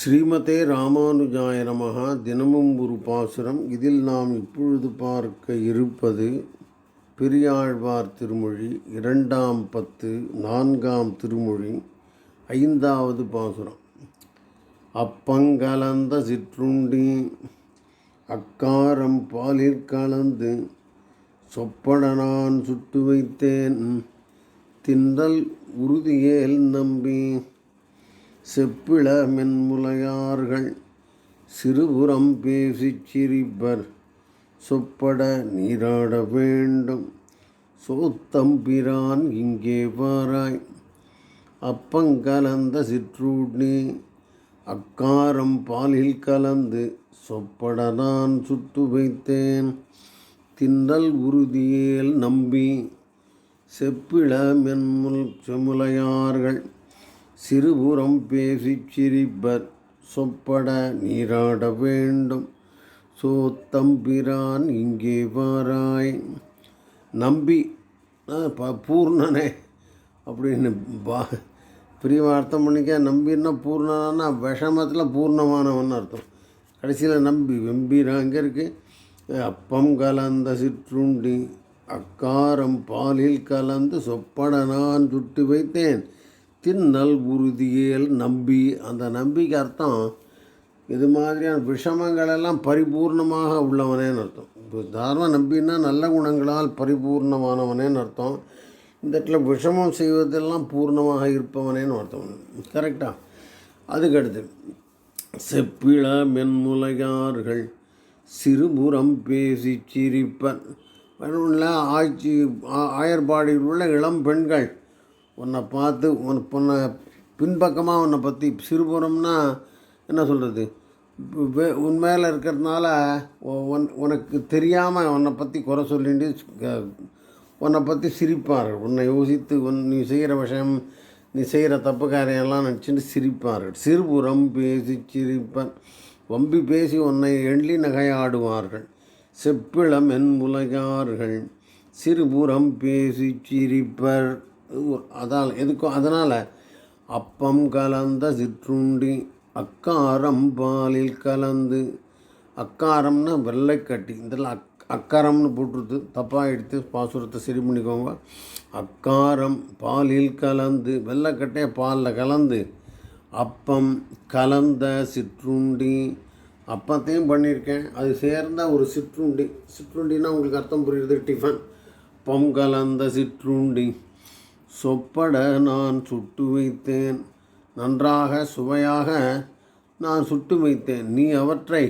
ஸ்ரீமதே ராமானுஜாய நமஹா. தினமும் ஒரு பாசுரம். இதில் நாம் இப்பொழுது பார்க்க இருப்பது பெரியாழ்வார் திருமொழி இரண்டாம் பத்து நான்காம் திருமொழி ஐந்தாவது பாசுரம். அப்பங்கலந்த சிற்றுண்டி அக்காரம் பாலில் கலந்து சொப்பட நான் சுட்டு வைத்தேன் தின்றல் உறுதியேல் நம்பி செப்பிள மென்முலையார்கள் சிறுபுறம் பேசிச் சிரிப்பர். சொப்பட நீராட வேண்டும். சோத்தம்பிரான் இங்கே பாராய். அப்பங்கலந்த சிற்றூட்னி அக்காரம் பாலில் கலந்து சொப்பட நான் சுட்டு வைத்தேன். தின்னல் உறுதியேல் நம்பி செப்பிள மென்முல் செமுலையார்கள் சிறுபுறம் பேசி சிரிப்பர். சொப்பட நீராட வேண்டும். சோத்தம்பிரான் இங்கே வாராய். நம்பி ப பூர்ணனே அப்படின்னு பா பிரியமாக அர்த்தம் பண்ணிக்க நம்பின்னா பூர்ணனா விஷமத்தில் பூர்ணமானவன் அர்த்தம். கடைசியில் நம்பி வெம்பிரான் அங்கே இருக்குது அப்பம் கலந்த சிற்றுண்டி அக்காரம் பாலில் கலந்து சொப்பட நான் சுட்டு வைத்தேன். தின்னல் உறுதியேல் நம்பி. அந்த நம்பிக்கை அர்த்தம் இது மாதிரியான விஷமங்களெல்லாம் பரிபூர்ணமாக உள்ளவனேன்னு அர்த்தம். இப்போ தாராள நம்பின்னா நல்ல குணங்களால் பரிபூர்ணமானவனேன்னு அர்த்தம். இந்த இடத்துல விஷமம் செய்வதெல்லாம் பூர்ணமாக இருப்பவனேன்னு அர்த்தம். கரெக்டாக அதுக்கடுத்து செப்பிள மென்முலையார்கள் சிறுபுறம் பேசி சிரிப்பன். வேணும்ல ஆட்சி ஆ- ஆயர்பாடியில் உள்ள இளம் பெண்கள் உன்னை பார்த்து உன் பொண்ணை பின்பக்கமாக உன்னை பற்றி சிறுபுறம்னா என்ன சொல்கிறது உன் மேலே இருக்கிறதுனால உன் உனக்கு தெரியாமல் உன்னை பற்றி குறை சொல்லிட்டு உன்னை பற்றி சிரிப்பார்கள் உன்னை யோசித்து உன் நீ செய்கிற விஷயம் நீ செய்கிற தப்பு காரியெல்லாம் நினச்சிட்டு சிரிப்பார்கள் சிறுபுறம் பேசி சிரிப்பன். வம்பி பேசி உன்னை எள்ளி நகையாடுவார்கள். செப்பிளம் என் உலகார்கள். சிறுபுறம் பேசி சிரிப்பர். அதால் எதுக்கும் அதனால் அப்பம் கலந்த சிற்றுண்டி அக்காரம் பாலில் கலந்து அக்காரம்னா வெள்ளைக்கட்டி இதில் அக் அக்காரம்னு போட்டுருது தப்பாக எடுத்து பாசுரத்தை சரி பண்ணிக்கோங்க. அக்காரம் பாலில் கலந்து வெள்ளைக்கட்டையை பாலில் கலந்து அப்பம் கலந்த சிற்றுண்டி அப்பத்தையும் பண்ணியிருக்கேன். அது சேர்ந்த ஒரு சிற்றுண்டி. சிற்றுண்டின்னா உங்களுக்கு அர்த்தம் புரியுது டிஃபன். பம் கலந்த சிற்றுண்டி. சொப்பட நான் சுட்டு வைத்தேன். நன்றாக சுவையாக நான் சுட்டு வைத்தேன். நீ அவற்றை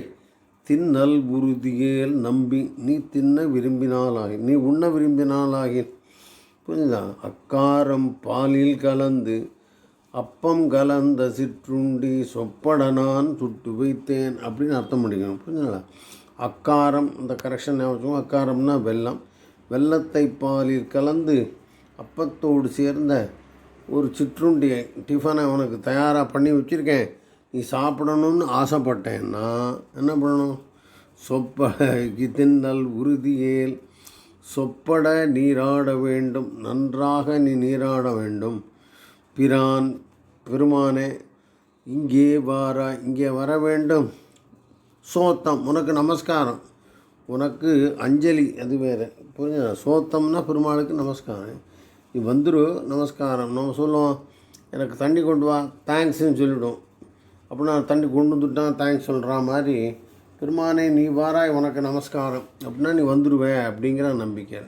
தின்னல் உறுதியேல் நம்பி நீ தின்ன விரும்பினாலாகி நீ உண்ண விரும்பினாலாகி புரியுதா அக்காரம் பாலில் கலந்து அப்பம் கலந்த சிற்றுண்டி சொப்பட நான் சுட்டு வைத்தேன் அப்படின்னு அர்த்தம் பண்ணிக்கணும். புரிஞ்சுங்களா அக்காரம் இந்த கரெக்ஷன் ஞாபகம் அக்காரம்னா வெல்லம். வெள்ளத்தை பாலில் கலந்து அப்பத்தோடு சேர்ந்த ஒரு சிற்றுண்டியை டிஃபனை உனக்கு தயாராக பண்ணி வச்சுருக்கேன். நீ சாப்பிடணும்னு ஆசைப்பட்டேன்னா என்ன பண்ணணும்? சொப்ப தின்னல் உறுதியேல் சொப்பட நீராட வேண்டும். நன்றாக நீ நீராட வேண்டும். பிரான் பெருமானே இங்கே வாரா இங்கே வர வேண்டும். சோத்தம் உனக்கு நமஸ்காரம். உனக்கு அஞ்சலி அது வேறு. புரியுதா சோத்தம்னா பெருமாளுக்கு நமஸ்காரம். வந்துரு நமஸ்காரம். நம்ம சொல்லுவோம் எனக்கு தண்ணி கொண்டு வா தேங்க்ஸ்ன்னு சொல்லிவிடும் அப்படின்னா தண்ணி கொண்டு வந்துட்டான் தேங்க்ஸ் சொல்கிற மாதிரி பெருமானே நீ வாராய் உனக்கு நமஸ்காரம். அப்படின்னா நீ வந்துடுவே அப்படிங்கிற நம்பிக்கை.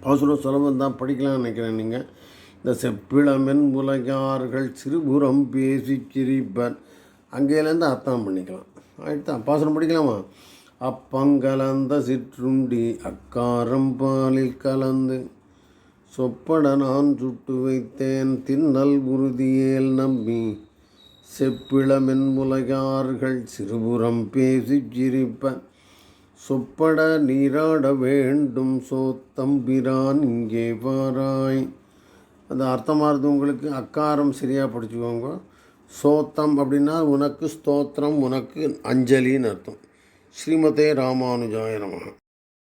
பாசுரம் சுலபம் தான் படிக்கலாம்னு நினைக்கிறேன் நீங்கள் இந்த செப்பிளமென் உலகார்கள் சிறுபுறம் பேசி சிரிப்பர். அங்கேலேருந்து அர்த்தம் பண்ணிக்கலாம். ஆயிடுதான் பாசுரம் படிக்கலாமா? அப்பங்கலந்த சிற்றுண்டி அக்காரம் பாலில் கலந்து. சொப்பட நான் சுட்டு வைத்தேன் தின்னல் உறுதியேல் நம்பி. செப்பிளமென்புலகார்கள் சிறுபுறம் பேசி சிரிப்ப. சொப்பட நீராட வேண்டும் சோத்தம்பிரான் இங்கே வாராய். அது அர்த்தமாகிறது உங்களுக்கு? அக்காரம் சரியாக படிச்சுக்கோங்க. சோத்தம் அப்படின்னா உனக்கு ஸ்தோத்திரம் உனக்கு அஞ்சலின்னு அர்த்தம். ஸ்ரீமதே ராமானுஜாய நமः